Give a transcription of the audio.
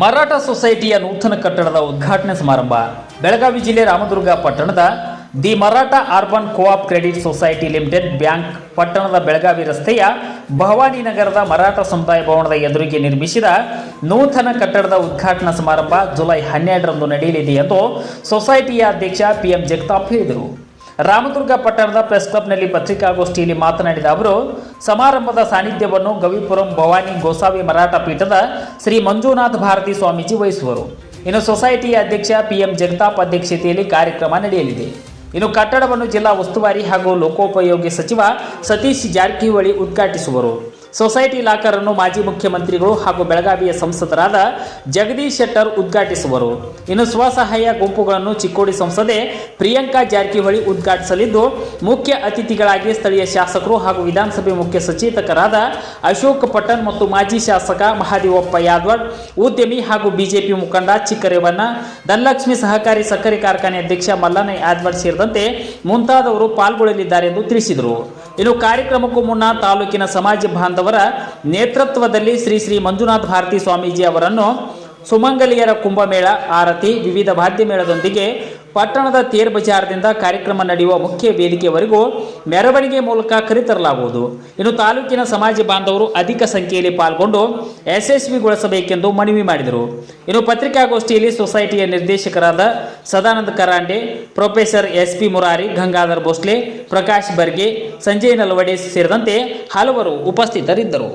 ಮರಾಠ ಸೊಸೈಟಿಯ ನೂತನ ಕಟ್ಟಡದ ಉದ್ಘಾಟನೆ ಸಮಾರಂಭ. ಬೆಳಗಾವಿ ಜಿಲ್ಲೆ ರಾಮದುರ್ಗ ಪಟ್ಟಣದ the Maratha urban co-op credit society limited bank ಪಟ್ಟಣದ ಬೆಳಗಾವಿ ರಸ್ತೆಯ ಭವಾನಿ ನಗರದ ಮರಾಠ ಸಮುದಾಯ ಭವನದ ಎದುರಿಗೆ ನಿರ್ಮಿಸಿದ ನೂತನ ಕಟ್ಟಡದ ಉದ್ಘಾಟನಾ ಸಮಾರಂಭ ಜುಲೈ ಹನ್ನೆರಡರಂದು ನಡೆಯಲಿದೆ ಎಂದು ಸೊಸೈಟಿಯ ಅಧ್ಯಕ್ಷ ಪಿಎಂ ಜಗತಾಪ್ ಹೇಳಿದರು. ರಾಮದುರ್ಗ ಪಟ್ಟಣದ ಪ್ರೆಸ್ ಕ್ಲಬ್ನಲ್ಲಿ ಪತ್ರಿಕಾಗೋಷ್ಠಿಯಲ್ಲಿ ಮಾತನಾಡಿದ ಅವರು, ಸಮಾರಂಭದ ಸಾನ್ನಿಧ್ಯವನ್ನು ಗವಿಪುರಂ ಭವಾನಿ ಗೋಸಾವಿ ಮರಾಠ ಪೀಠದ ಶ್ರೀ ಮಂಜುನಾಥ ಭಾರತಿ ಸ್ವಾಮೀಜಿ ವಹಿಸುವರು. ಇನ್ನು ಸೊಸೈಟಿಯ ಅಧ್ಯಕ್ಷ ಪಿಎಂ ಜಗತಾಪ್ ಅಧ್ಯಕ್ಷತೆಯಲ್ಲಿ ಕಾರ್ಯಕ್ರಮ ನಡೆಯಲಿದೆ. ಇನ್ನು ಕಟ್ಟಡವನ್ನು ಜಿಲ್ಲಾ ಉಸ್ತುವಾರಿ ಹಾಗೂ ಲೋಕೋಪಯೋಗಿ ಸಚಿವ ಸತೀಶ್ ಜಾರಕಿಹೊಳಿ ಉದ್ಘಾಟಿಸುವರು. ಸೊಸೈಟಿ ಲಾಕರ್ ಅನ್ನು ಮಾಜಿ ಮುಖ್ಯಮಂತ್ರಿಗಳು ಹಾಗೂ ಬೆಳಗಾವಿಯ ಸಂಸದರಾದ ಜಗದೀಶ್ ಶೆಟ್ಟರ್ ಉದ್ಘಾಟಿಸುವರು. ಇನ್ನು ಸ್ವಸಹಾಯ ಗುಂಪುಗಳನ್ನು ಚಿಕ್ಕೋಡಿ ಸಂಸದೆ ಪ್ರಿಯಾಂಕಾ ಜಾರಕಿಹೊಳಿ ಉದ್ಘಾಟಿಸಲಿದ್ದು, ಮುಖ್ಯ ಅತಿಥಿಗಳಾಗಿ ಸ್ಥಳೀಯ ಶಾಸಕರು ಹಾಗೂ ವಿಧಾನಸಭೆ ಮುಖ್ಯ ಸಚೇತಕರಾದ ಅಶೋಕ್ ಪಟ್ಟಣ್ ಮತ್ತು ಮಾಜಿ ಶಾಸಕ ಮಹಾದೇವಪ್ಪ ಯಾದವ್, ಉದ್ಯಮಿ ಹಾಗೂ ಬಿಜೆಪಿ ಮುಖಂಡ ಚಿಕ್ಕರೇವಣ್ಣ, ಧನಲಕ್ಷ್ಮಿ ಸಹಕಾರಿ ಸಕ್ಕರೆ ಕಾರ್ಖಾನೆ ಅಧ್ಯಕ್ಷ ಮಲ್ಲನ ಯಾದವ್ ಸೇರಿದಂತೆ ಮುಂತಾದವರು ಪಾಲ್ಗೊಳ್ಳಲಿದ್ದಾರೆ ಎಂದು ತಿಳಿಸಿದರು. ಇನ್ನು ಕಾರ್ಯಕ್ರಮಕ್ಕೂ ಮುನ್ನ ತಾಲೂಕಿನ ಸಮಾಜ ಬಾಂಧವರ ನೇತೃತ್ವದಲ್ಲಿ ಶ್ರೀ ಶ್ರೀ ಮಂಜುನಾಥ್ ಭಾರತಿ ಸ್ವಾಮೀಜಿ ಅವರನ್ನು ಸುಮಂಗಲಿಯರ ಕುಂಭಮೇಳ ಆರತಿ ವಿವಿಧ ವಾದ್ಯಮೇಳದೊಂದಿಗೆ ಪಟ್ಟಣದ ತೇರ್ ಬಜಾರ್ದಿಂದ ಕಾರ್ಯಕ್ರಮ ನಡೆಯುವ ಮುಖ್ಯ ವೇದಿಕೆವರೆಗೂ ಮೆರವಣಿಗೆ ಮೂಲಕ ಕರೆತರಲಾಗುವುದು. ಇನ್ನು ತಾಲೂಕಿನ ಸಮಾಜ ಬಾಂಧವರು ಅಧಿಕ ಸಂಖ್ಯೆಯಲ್ಲಿ ಪಾಲ್ಗೊಂಡು ಯಶಸ್ವಿಗೊಳಿಸಬೇಕೆಂದು ಮನವಿ ಮಾಡಿದರು. ಇನ್ನು ಪತ್ರಿಕಾಗೋಷ್ಠಿಯಲ್ಲಿ ಸೊಸೈಟಿಯ ನಿರ್ದೇಶಕರಾದ Sadananda Karande, professor S P Murari, Gangadhar Bhosle, Prakash Barge, Sanjay Nalwade ಸೇರಿದಂತೆ ಹಲವರು ಉಪಸ್ಥಿತರಿದ್ದರು.